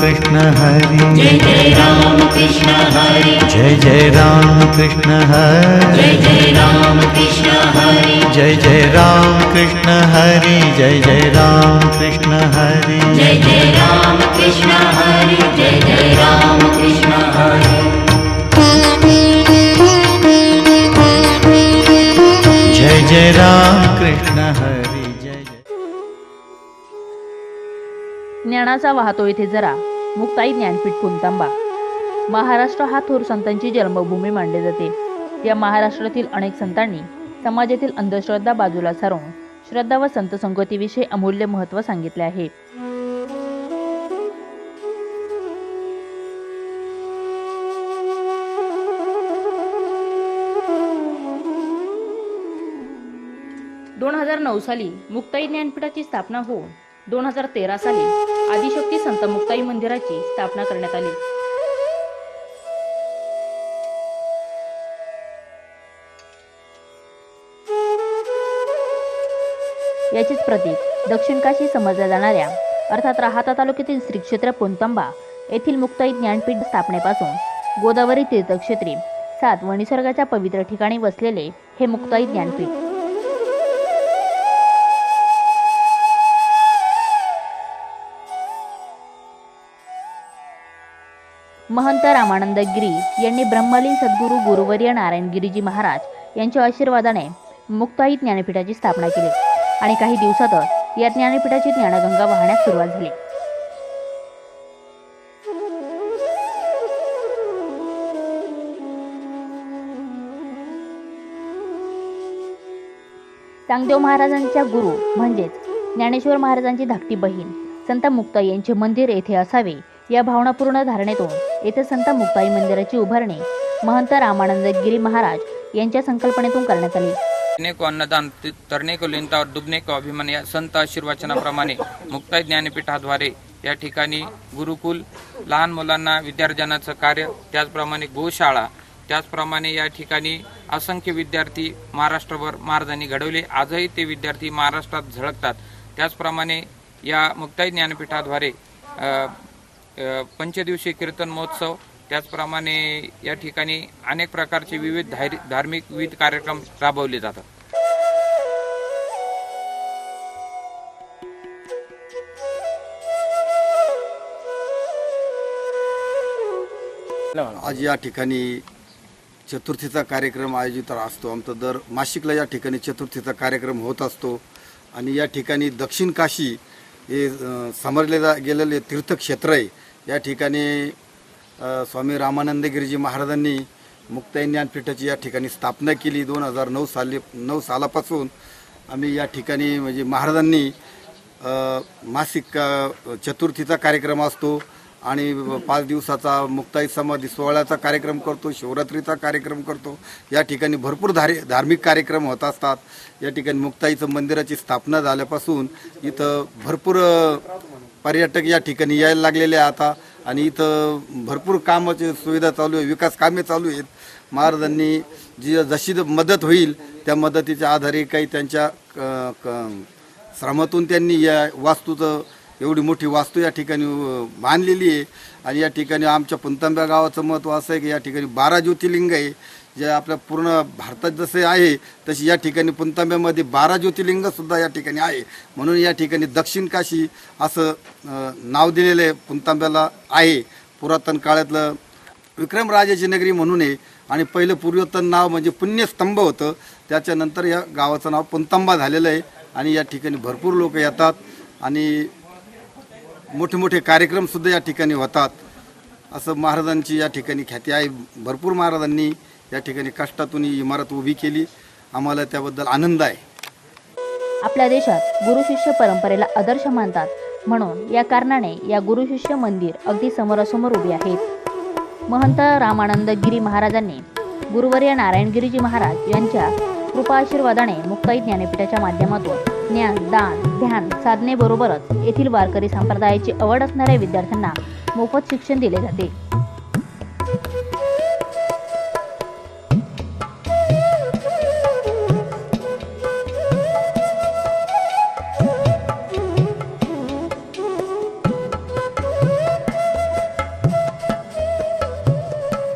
कृष्ण हरि। जय जय राम कृष्ण हरि। जय जय राम कृष्ण हरि। जय जय राम कृष्ण हरि। जय जय राम कृष्ण हरि। जय जय राम कृष्ण हरि। जय जय राम कृष्ण हरि। जय जय राम कृष्ण हरि। जय जय राम कृष्ण हरि। जय जय। ज्ञानाचा वाहतो येथे जरा. मुक्ताई ज्ञानपीठ कुंतांबा महाराष्ट्र हा थोर संतांची जन्मभूमी मानले जाते. या महाराष्ट्रातील अनेक संतांनी समाजातील अंधश्रद्धा बाजूला सारून श्रद्धा व संत संगतीविषयी अमूल्य महत्त्व सांगितले आहे. दोन हजार नऊ साली मुक्ताई ज्ञानपीठाची स्थापना होऊन दोन हजार तेरा साली आदिशक्ती संत मुक्ताई मंदिराची स्थापना करण्यात आली. याचीच प्रतीक दक्षिण काशी समजल्या जाणाऱ्या अर्थात राहाता तालुक्यातील श्री क्षेत्र पोंतंबा येथील मुक्ताई ज्ञानपीठ स्थापनेपासून गोदावरी तीर्थक्षेत्री सात व निसर्गाच्या पवित्र ठिकाणी वसलेले हे मुक्ताई ज्ञानपीठ. महंत रामानंद गिरी यांनी ब्रह्मलीन सद्गुरू गुरुवर्य नारायण गिरीजी महाराज यांच्या आशीर्वादाने मुक्ताई ज्ञानपीठाची स्थापना केली आणि काही दिवसातच या ज्ञानपीठाची ज्ञानगंगा वाहण्यास सुरुवात झाली. चांगदेव महाराजांच्या गुरु म्हणजेच ज्ञानेश्वर महाराजांची धाकटी बहीण संत मुक्ताई यांचे मंदिर येथे असावे या भावनापूर्ण धारणेतून येथे संत मुक्ताई मंदिराची उभारणी महंत रामानंद गिरी महाराज यांच्या संकल्पनेतून करण्यात आली. को अन्नदान तरणेको लिंता को और दुबने को अभिमान या संत आशीर्वचनाप्रमाणे मुक्ताई ज्ञानपीठाद्वारे या ठिकाणी गुरुकुल लहान मुलांना विद्यार्जनाचं कार्य त्याचप्रमाणे गोशाळा त्याचप्रमाणे या ठिकाणी असंख्य विद्यार्थी महाराष्ट्रभर महाराजांनी घडवले. आजही ते विद्यार्थी महाराष्ट्रात झळकतात. त्याचप्रमाणे या मुक्ताई ज्ञानपीठाद्वारे पंचदिवसीय कीर्तन महोत्सव त्याचप्रमाणे या ठिकाणी अनेक प्रकारचे विविध धार्मिक विविध कार्यक्रम राबवले जातात. आज या ठिकाणी चतुर्थीचा कार्यक्रम आयोजित असतो. आमचा दर मासिकला या ठिकाणी चतुर्थीचा कार्यक्रम होत असतो. आणि या ठिकाणी दक्षिण काशी हे अ, समजले जा गेलेले तीर्थक्षेत्र आहे. या ठिकाणी स्वामी रामानंद गिरीजी महाराजांनी मुक्ताई ज्ञानपीठाची या ठिकाणी स्थापना केली. दोन हजार नऊ साली नऊ सालापासून आम्ही या ठिकाणी म्हणजे महाराजांनी मासिक चतुर्थीचा कार्यक्रम असतो. आणि पाच दिवसाचा मुक्ताई समाधी सोहळ्याचा कार्यक्रम करतो शिवरात्रीचा कार्यक्रम करतो. या ठिकाणी भरपूर धारे धार्मिक कार्यक्रम होत असतात. या ठिकाणी मुक्ताईचं मंदिराची स्थापना झाल्यापासून इथं भरपूर पर्यटक या ठिकाणी यायला लागलेले आहे आता. आणि इथं भरपूर कामाची सुविधा चालू आहे विकास कामे चालू आहेत. महाराजांनी जी जशी मदत होईल त्या मदतीच्या आधारे काही त्यांच्या क- क- श्रमातून त्यांनी या वास्तूचं एवढी मोठी वास्तू या ठिकाणी बांधलेली आहे. आणि या ठिकाणी आमच्या पुंतांब्या गावाचं महत्त्व असं आहे की या ठिकाणी बारा ज्योतिर्लिंग आहे. जे आपल्या पूर्ण भारतात जसे आहे तशी या ठिकाणी पुंतांब्यामध्ये बारा ज्योतिर्लिंगसुद्धा या ठिकाणी आहे. म्हणून या ठिकाणी दक्षिण काशी असं नाव दिलेलं आहे पुंतांब्याला आहे. पुरातन काळातलं विक्रमराजाची नगरी म्हणून आहे. आणि पहिलं पूर्वतन नाव म्हणजे पुण्यस्तंभ होतं. त्याच्यानंतर या गावाचं नाव पुंतांबा झालेलं आहे. आणि या ठिकाणी भरपूर लोक येतात. आणि मोठे मोठे कार्यक्रमसुद्धा या ठिकाणी होतात. असं महाराजांची या ठिकाणी ख्याती आहे. भरपूर महाराजांनी या ठिकाणी कष्टातून ही इमारत उभी केली. आम्हाला त्याबद्दल आनंद आहे. आपल्या देशात गुरु शिष्य परंपरेला आदर्श मानतात. म्हणून या कारणाने या गुरु शिष्य मंदिर अगदी समोरासमोर उभे आहेत महंत रामानंद गिरी महाराजांनी गुरुवर्य नारायणगिरीजी महाराज यांच्या कृपा आशीर्वादाने मुक्ताई ज्ञानपीठाच्या माध्यमातून ज्ञान दान ध्यान साधनेबरोबरच येथील वारकरी संप्रदायाची आवड असणाऱ्या विद्यार्थ्यांना मोफत शिक्षण दिले जाते.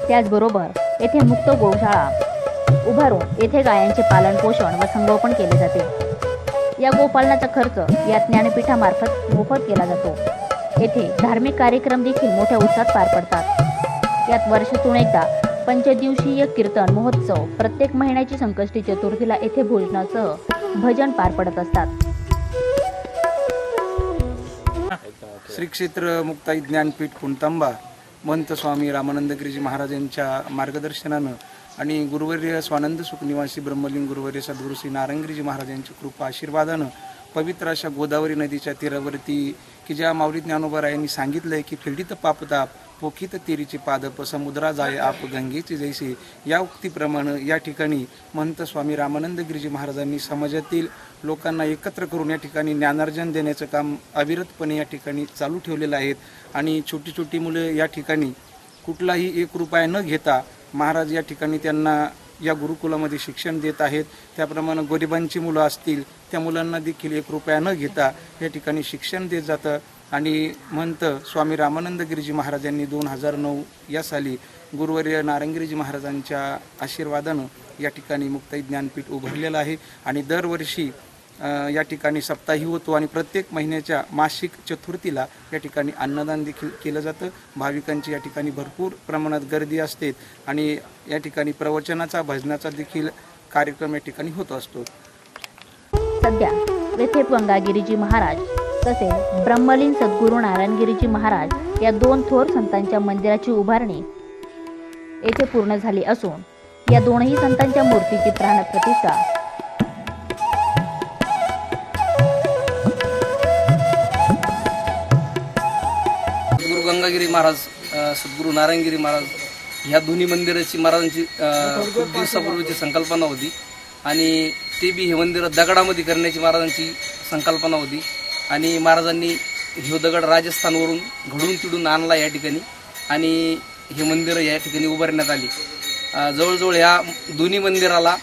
त्याचबरोबर येथे मुक्त गोशाळा उभारून येथे गायांचे पालन पोषण व संगोपन केले जाते. या गोपालनाचा खर्च या ज्ञानपीठामार्फत मोफत केला जातो. येथे धार्मिक कार्यक्रम देखील मोठ्या उत्साहात पार पडतात. यात वर्षातून एकदा पंचदिवसीय कीर्तन महोत्सव प्रत्येक महिन्याची संकष्टी चतुर्थीला येथे भोजनासह भजन पार पडत असतात. श्री क्षेत्र मुक्ताई ज्ञानपीठ पुणतांबा महंत स्वामी रामानंद गिरीजी महाराजांच्या मार्गदर्शनानं आणि गुरुवर्य स्वानंद सुखनिवासी ब्रह्मलिंग गुरुवर्य सद्गुरू श्री नारायणगिरीजी महाराजांची कृपा आशीर्वादानं पवित्र अशा गोदावरी नदीच्या तीरावरती की ज्या माऊली ज्ञानोबा यांनी सांगितलंय की फिडीत पापताप पोखित तेरीची पादप समुद्रा जाय आप गंगेची जैसे या उक्तीप्रमाणे या ठिकाणी महंत स्वामी रामानंद गिरीजी महाराजांनी समाजातील लोकांना एकत्र करून या ठिकाणी ज्ञानार्जन देण्याचं काम अविरतपणे या ठिकाणी चालू ठेवलेलं आहेत आणि छोटी छोटी मुलं या ठिकाणी कुठलाही एक रुपया न घेता महाराज या ठिकाणी त्यांना या गुरुकुलामध्ये शिक्षण देत आहेत. त्याप्रमाणे गरिबांची मुलं असतील त्या मुलांना देखील एक रुपया न घेता या ठिकाणी शिक्षण देत जातं. आणि म्हणत स्वामी रामानंद गिरीजी महाराजांनी दोन हजार नऊ या साली गुरुवर्य नारायणगिरीजी महाराजांच्या आशीर्वादानं या ठिकाणी मुक्ताई ज्ञानपीठ उभारलेलं आहे. आणि दरवर्षी या ठिकाणी सप्ताही होतो आणि प्रत्येक महिन्याच्या मासिक चतुर्थीला या ठिकाणी अन्नदान देखील केलं जातं. भाविकांची या ठिकाणी भरपूर प्रमाणात गर्दी असते आणि या ठिकाणी प्रवचनाचा भजनाचा देखील कार्यक्रम या ठिकाणी होत असतो. सध्या येथे गंगागिरीजी महाराज तसेच ब्रह्मलीन सद्गुरू नारायणगिरीजी महाराज या दोन थोर संतांच्या मंदिराची उभारणी येथे पूर्ण झाली असून या दोनही संतांच्या मूर्तीची प्राणप्रतिष्ठा गंगागिरी महाराज सद्गुरू नारायणगिरी महाराज ह्या दोन्ही मंदिराची महाराजांची खूप दिवसापूर्वीची संकल्पना होती. आणि ते बी हे मंदिर दगडामध्ये करण्याची महाराजांची संकल्पना होती. आणि महाराजांनी हे दगड राजस्थानवरून घडून तिडून आणला या ठिकाणी. आणि हे मंदिरं या ठिकाणी उभारण्यात आली. जवळजवळ ह्या दोन्ही मंदिराला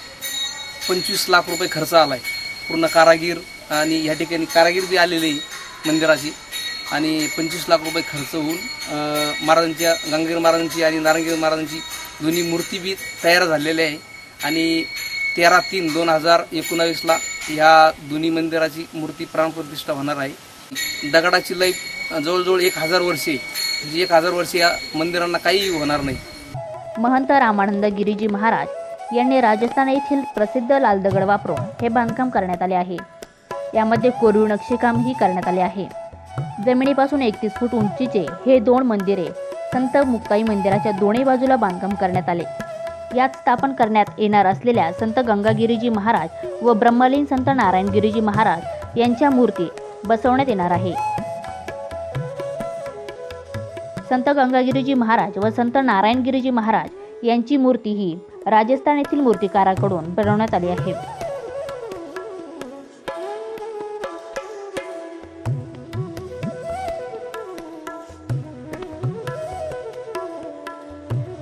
पंचवीस लाख रुपये खर्च आला आहे पूर्ण कारागीर आणि ह्या ठिकाणी कारागीर बी आलेली आहे मंदिराची. आणि पंचवीस लाख रुपये खर्च होऊन महाराजांच्या गंगीर महाराजांची आणि नारंगीर महाराजांची दोन्ही मूर्ती बी तयार झालेल्या आहे. आणि तेरा तीन दोन हजार एकोणावीसला ह्या दोन्ही मंदिराची मूर्ती प्राणप्रतिष्ठा होणार आहे. दगडाची लय जवळजवळ एक हजार वर्षे म्हणजे एक हजार वर्षे या मंदिरांना काहीही होणार नाही. महंत रामानंद गिरीजी महाराज यांनी राजस्थान येथील प्रसिद्ध लाल दगड वापरून हे बांधकाम करण्यात आले आहे. यामध्ये कोरीव नक्षीकामही करण्यात आले आहे. जमिनीपासून एकतीस फूट उंचीचे हे दोन मंदिरे संत मुक्ताई मंदिराच्या दोन्ही बाजूला बांधकाम करण्यात आले. यात स्थापन करण्यात येणार असलेल्या संत गंगागिरीजी महाराज व ब्रह्मलीन संत नारायणगिरीजी महाराज यांच्या मूर्ती बसवण्यात येणार आहे. संत गंगागिरीजी महाराज व संत नारायणगिरीजी महाराज यांची मूर्ती ही राजस्थान येथील मूर्तिकाराकडून बनवण्यात आली आहे.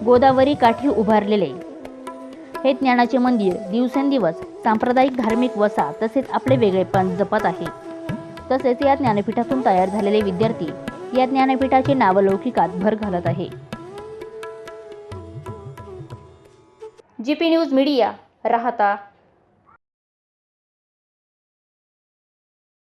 गोदावरी काठी उभारलेले. हे ज्ञानाचे मंदिर दिवसेंदिवस सांप्रदायिक धार्मिक वसा तसेच आपले वेगळेपण जपत आहे. तसेच या ज्ञानपीठातून तयार झालेले विद्यार्थी या ज्ञानपीठाचे नावलौकिकात भर घालत आहे. जी पी न्यूज मीडिया राहता